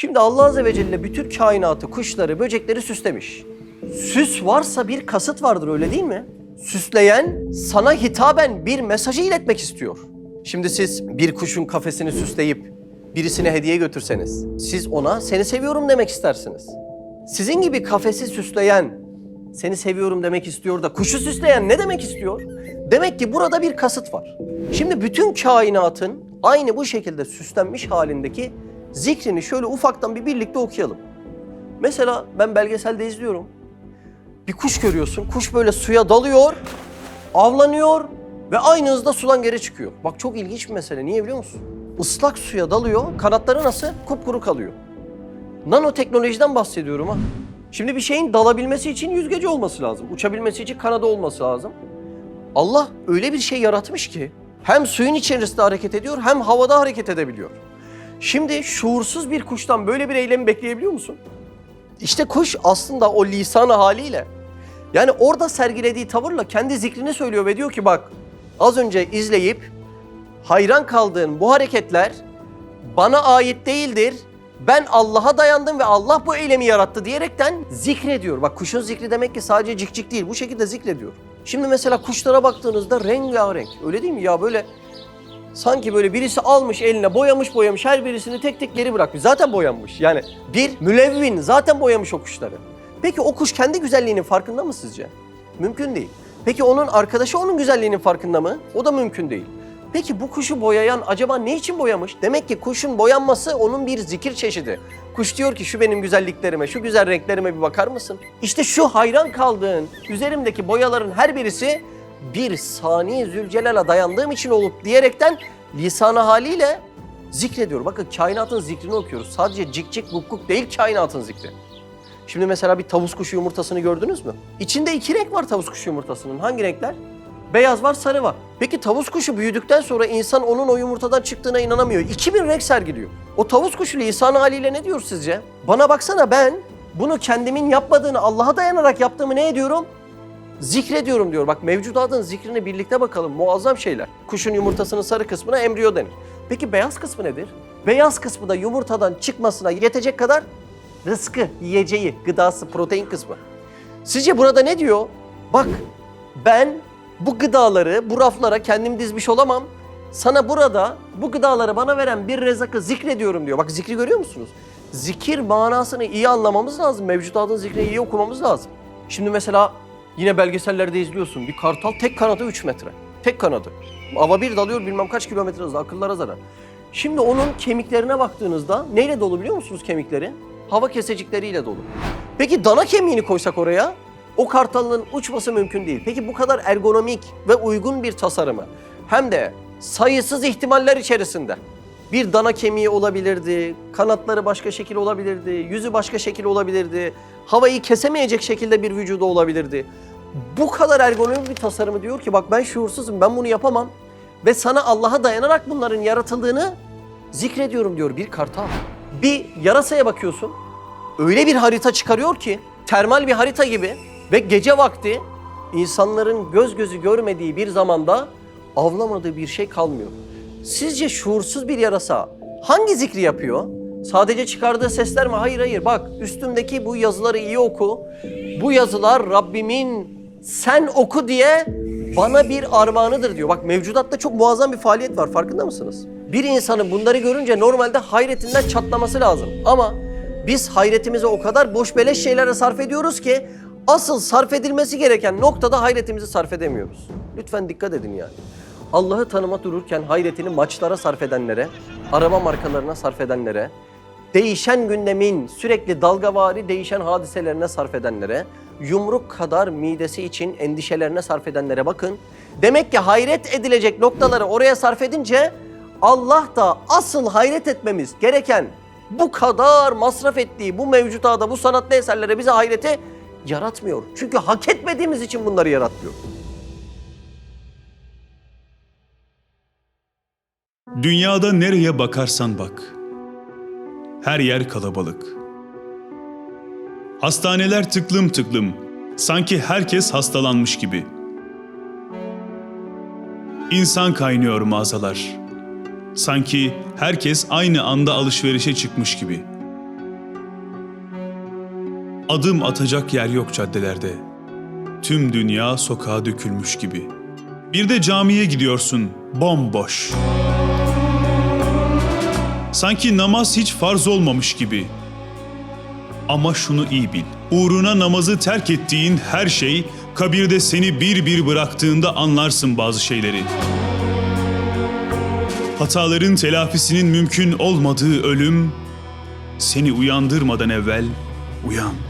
Şimdi Allah Azze ve Celle bütün kainatı, kuşları, böcekleri süslemiş. Süs varsa bir kasıt vardır öyle değil mi? Süsleyen sana hitaben bir mesajı iletmek istiyor. Şimdi siz bir kuşun kafesini süsleyip birisine hediye götürseniz siz ona seni seviyorum demek istersiniz. Sizin gibi kafesi süsleyen seni seviyorum demek istiyor da kuşu süsleyen ne demek istiyor? Demek ki burada bir kasıt var. Şimdi bütün kainatın aynı bu şekilde süslenmiş halindeki zikrini şöyle ufaktan bir birlikte okuyalım. Mesela ben belgeselde izliyorum. Bir kuş görüyorsun. Kuş böyle suya dalıyor, avlanıyor ve aynı hızda sudan geri çıkıyor. Bak çok ilginç bir mesele. Niye biliyor musun? Islak suya dalıyor, kanatları nasıl? Kupkuru kalıyor. Nanoteknolojiden bahsediyorum ha. Şimdi bir şeyin dalabilmesi için yüzgeci olması lazım. Uçabilmesi için kanadı olması lazım. Allah öyle bir şey yaratmış ki hem suyun içerisinde hareket ediyor hem havada hareket edebiliyor. Şimdi şuursuz bir kuştan böyle bir eylemi bekleyebiliyor musun? İşte kuş aslında o lisanı haliyle yani orada sergilediği tavırla kendi zikrini söylüyor ve diyor ki bak az önce izleyip hayran kaldığın bu hareketler bana ait değildir. Ben Allah'a dayandım ve Allah bu eylemi yarattı diyerekten zikrediyor. Bak kuşun zikri demek ki sadece cik cik değil. Bu şekilde zikrediyor. Şimdi mesela kuşlara baktığınızda rengarenk. Öyle değil mi? Ya böyle sanki böyle birisi almış eline boyamış boyamış her birisini tek tek geri bırakmış. Zaten boyanmış. Yani bir mülevvin zaten boyamış o kuşları. Peki o kuş kendi güzelliğinin farkında mı sizce? Mümkün değil. Peki onun arkadaşı onun güzelliğinin farkında mı? O da mümkün değil. Peki bu kuşu boyayan acaba ne için boyamış? Demek ki kuşun boyanması onun bir zikir çeşidi. Kuş diyor ki şu benim güzelliklerime, şu güzel renklerime bir bakar mısın? İşte şu hayran kaldığın üzerimdeki boyaların her birisi bir sani Zülcelal'a dayandığım için olup diyerekten lisanı haliyle zikrediyor. Bakın kainatın zikrini okuyoruz. Sadece cik cik guk guk değil kainatın zikri. Şimdi mesela bir tavus kuşu yumurtasını gördünüz mü? İçinde iki renk var tavus kuşu yumurtasının. Hangi renkler? Beyaz var, sarı var. Peki tavus kuşu büyüdükten sonra insan onun o yumurtadan çıktığına inanamıyor. 2000 renk sergiliyor. O tavus kuşu lisan haliyle ne diyor sizce? Bana baksana ben bunu kendimin yapmadığını Allah'a dayanarak yaptığımı ne ediyorum? Zikrediyorum diyor. Bak mevcudatın zikrine birlikte bakalım. Muazzam şeyler. Kuşun yumurtasının sarı kısmına embriyo denir. Peki beyaz kısmı nedir? Beyaz kısmı da yumurtadan çıkmasına yetecek kadar rızkı, yiyeceği, gıdası, protein kısmı. Sizce burada ne diyor? Bak ben bu gıdaları bu raflara kendim dizmiş olamam. Sana burada bu gıdaları bana veren bir rezakı zikrediyorum diyor. Bak zikri görüyor musunuz? Zikir manasını iyi anlamamız lazım. Mevcudatın zikrini iyi okumamız lazım. Şimdi mesela yine belgesellerde izliyorsun. Bir kartal tek kanadı 3 metre. Tek kanadı. Ava bir dalıyor bilmem kaç kilometre hızla akıllara zarar. Şimdi onun kemiklerine baktığınızda neyle dolu biliyor musunuz kemikleri? Hava kesecikleriyle dolu. Peki dana kemiğini koysak oraya o kartalın uçması mümkün değil. Peki bu kadar ergonomik ve uygun bir tasarımı hem de sayısız ihtimaller içerisinde bir dana kemiği olabilirdi, kanatları başka şekil olabilirdi, yüzü başka şekil olabilirdi, havayı kesemeyecek şekilde bir vücudu olabilirdi. Bu kadar ergonomik bir tasarımı diyor ki bak ben şuursuzum ben bunu yapamam ve sana Allah'a dayanarak bunların yaratıldığını zikrediyorum diyor bir kartal. Bir yarasaya bakıyorsun öyle bir harita çıkarıyor ki termal bir harita gibi ve gece vakti insanların göz gözü görmediği bir zamanda avlamadığı bir şey kalmıyor. Sizce şuursuz bir yarasa hangi zikri yapıyor? Sadece çıkardığı sesler mi? Hayır hayır bak üstümdeki bu yazıları iyi oku. Bu yazılar Rabbimin sen oku diye bana bir armağanıdır diyor. Bak mevcudatta çok muazzam bir faaliyet var farkında mısınız? Bir insanın bunları görünce normalde hayretinden çatlaması lazım. Ama biz hayretimizi o kadar boş beleş şeylere sarf ediyoruz ki asıl sarf edilmesi gereken noktada hayretimizi sarf edemiyoruz. Lütfen dikkat edin yani. Allah'ı tanıma dururken hayretini maçlara sarf edenlere, araba markalarına sarf edenlere, değişen gündemin sürekli dalgavari değişen hadiselerine sarf edenlere, yumruk kadar midesi için endişelerine sarf edenlere bakın. Demek ki hayret edilecek noktaları oraya sarf edince Allah da asıl hayret etmemiz gereken bu kadar masraf ettiği bu mevcutada bu sanatlı eserlere bize hayreti yaratmıyor. Çünkü hak etmediğimiz için bunları yaratmıyor. Dünyada nereye bakarsan bak. Her yer kalabalık. Hastaneler tıklım tıklım. Sanki herkes hastalanmış gibi. İnsan kaynıyor mağazalar. Sanki herkes aynı anda alışverişe çıkmış gibi. Adım atacak yer yok caddelerde. Tüm dünya sokağa dökülmüş gibi. Bir de camiye gidiyorsun, bomboş. Sanki namaz hiç farz olmamış gibi. Ama şunu iyi bil. Uğruna namazı terk ettiğin her şey kabirde seni bir bir bıraktığında anlarsın bazı şeyleri. Hataların telafisinin mümkün olmadığı ölüm seni uyandırmadan evvel uyan.